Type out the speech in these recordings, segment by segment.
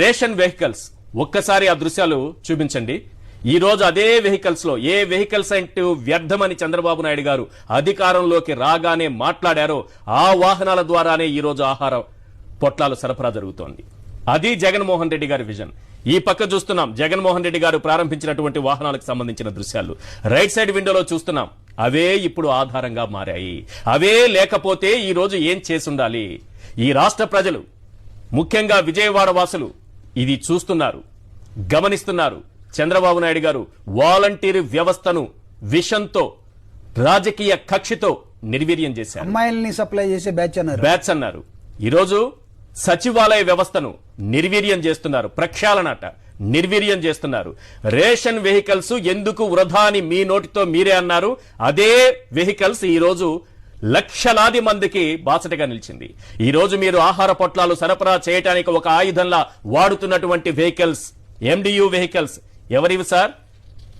Ration vehicles. ఒక్కసారి ఆ దృశ్యాలు చూపించండి. ఈ రోజు అదే వెహికల్స్లో ఏ వెహికల్స్ అంటూ వ్యర్థమని చంద్రబాబు నాయుడు గారు అధికారంలోకి రాగానే మాట్లాడారో ఆ వాహనాల ద్వారానే ఈ రోజు ఆహార పొట్లాలు సరఫరా జరుగుతోంది. అది జగన్మోహన్ రెడ్డి గారి విజన్. ఈ పక్క చూస్తున్నాం జగన్మోహన్ రెడ్డి గారు ప్రారంభించినటువంటి వాహనాలకు సంబంధించిన దృశ్యాలు. రైట్ సైడ్ విండోలో చూస్తున్నాం అవే ఇప్పుడు ఆధారంగా మారాయి. అవే లేకపోతే ఈ రోజు ఏం చేసుండాలి? ఈ రాష్ట్ర ప్రజలు ముఖ్యంగా విజయవాడ వాసులు ఇది చూస్తున్నారు గమనిస్తున్నారు. చంద్రబాబు నాయుడు గారు వాలంటీర్ వ్యవస్థను విషంతో రాజకీయ కక్షితో నిర్వీర్యం చేశారు. అమ్మాయిల్ని సప్లై చేసే బ్యాచ్ అన్నారు. బ్యాచ్ అన్నారు. ఈరోజు సచివాలయ వ్యవస్థను నిర్వీర్యం చేస్తున్నారు. ప్రక్షాళనట నిర్వీర్యం చేస్తున్నారు. రేషన్ వెహికల్స్ ఎందుకు వృధా అని మీ నోటితో మీరే అన్నారు. అదే వెహికల్స్ ఈ రోజు లక్షలాది మందికి బాసటగా నిలిచింది. ఈ రోజు మీరు ఆహార పొట్లాలు సరఫరా చేయడానికి ఒక ఆయుధంలా వాడుతున్నటువంటి వెహికల్స్ ఎండియు వెహికల్స్ ఎవరివి సార్?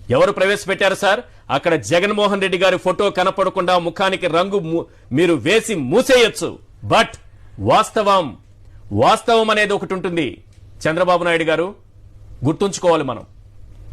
ఎవరు ప్రవేశపెట్టారు సార్? అక్కడ జగన్మోహన్ రెడ్డి గారి ఫోటో కనపడకుండా ముఖానికి రంగు మీరు వేసి మూసేయొచ్చు. బట్ వాస్తవం వాస్తవం అనేది ఒకటి ఉంటుంది. చంద్రబాబు నాయుడు గారు గుర్తుంచుకోవాలి మనం.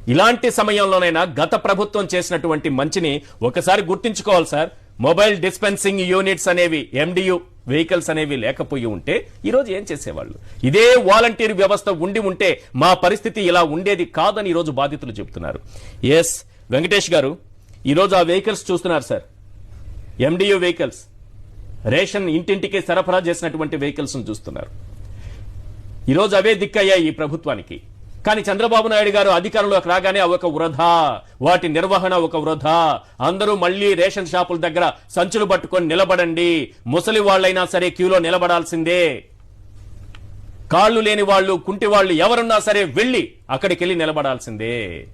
ఇలాంటి సమయంలోనైనా గత ప్రభుత్వం చేసినటువంటి మంచిని ఒకసారి గుర్తుంచుకోవాలి సార్. మొబైల్ డిస్పెన్సింగ్ యూనిట్స్ అనేవి ఎండియు వెహికల్స్ అనేవి లేకపోయి ఉంటే ఈరోజు ఏం చేసేవాళ్ళు? ఇదే వాలంటీర్ వ్యవస్థ ఉండి ఉంటే మా పరిస్థితి ఇలా ఉండేది కాదని ఈరోజు బాధితులు చెబుతున్నారు. ఎస్ వెంకటేష్ గారు ఈరోజు ఆ వెహికల్స్ చూస్తున్నారు సార్. MDU vehicles. రేషన్ ఇంటింటికి సరఫరా చేసినటువంటి వెహికల్స్ చూస్తున్నారు. ఈరోజు అవే దిక్కయ్యాయి ఈ ప్రభుత్వానికి. కానీ చంద్రబాబు నాయుడు గారు అధికారంలోకి రాగానే ఒక వృధా. వాటి నిర్వహణ ఒక వృధా. అందరూ మళ్ళీ రేషన్ షాపుల దగ్గర సంచులు పట్టుకొని నిలబడండి. ముసలి వాళ్ళైనా సరే క్యూలో నిలబడాల్సిందే. కాళ్ళు లేని వాళ్ళు కుంటి వాళ్ళు ఎవరున్నా సరే వెళ్ళి అక్కడికి వెళ్ళి నిలబడాల్సిందే.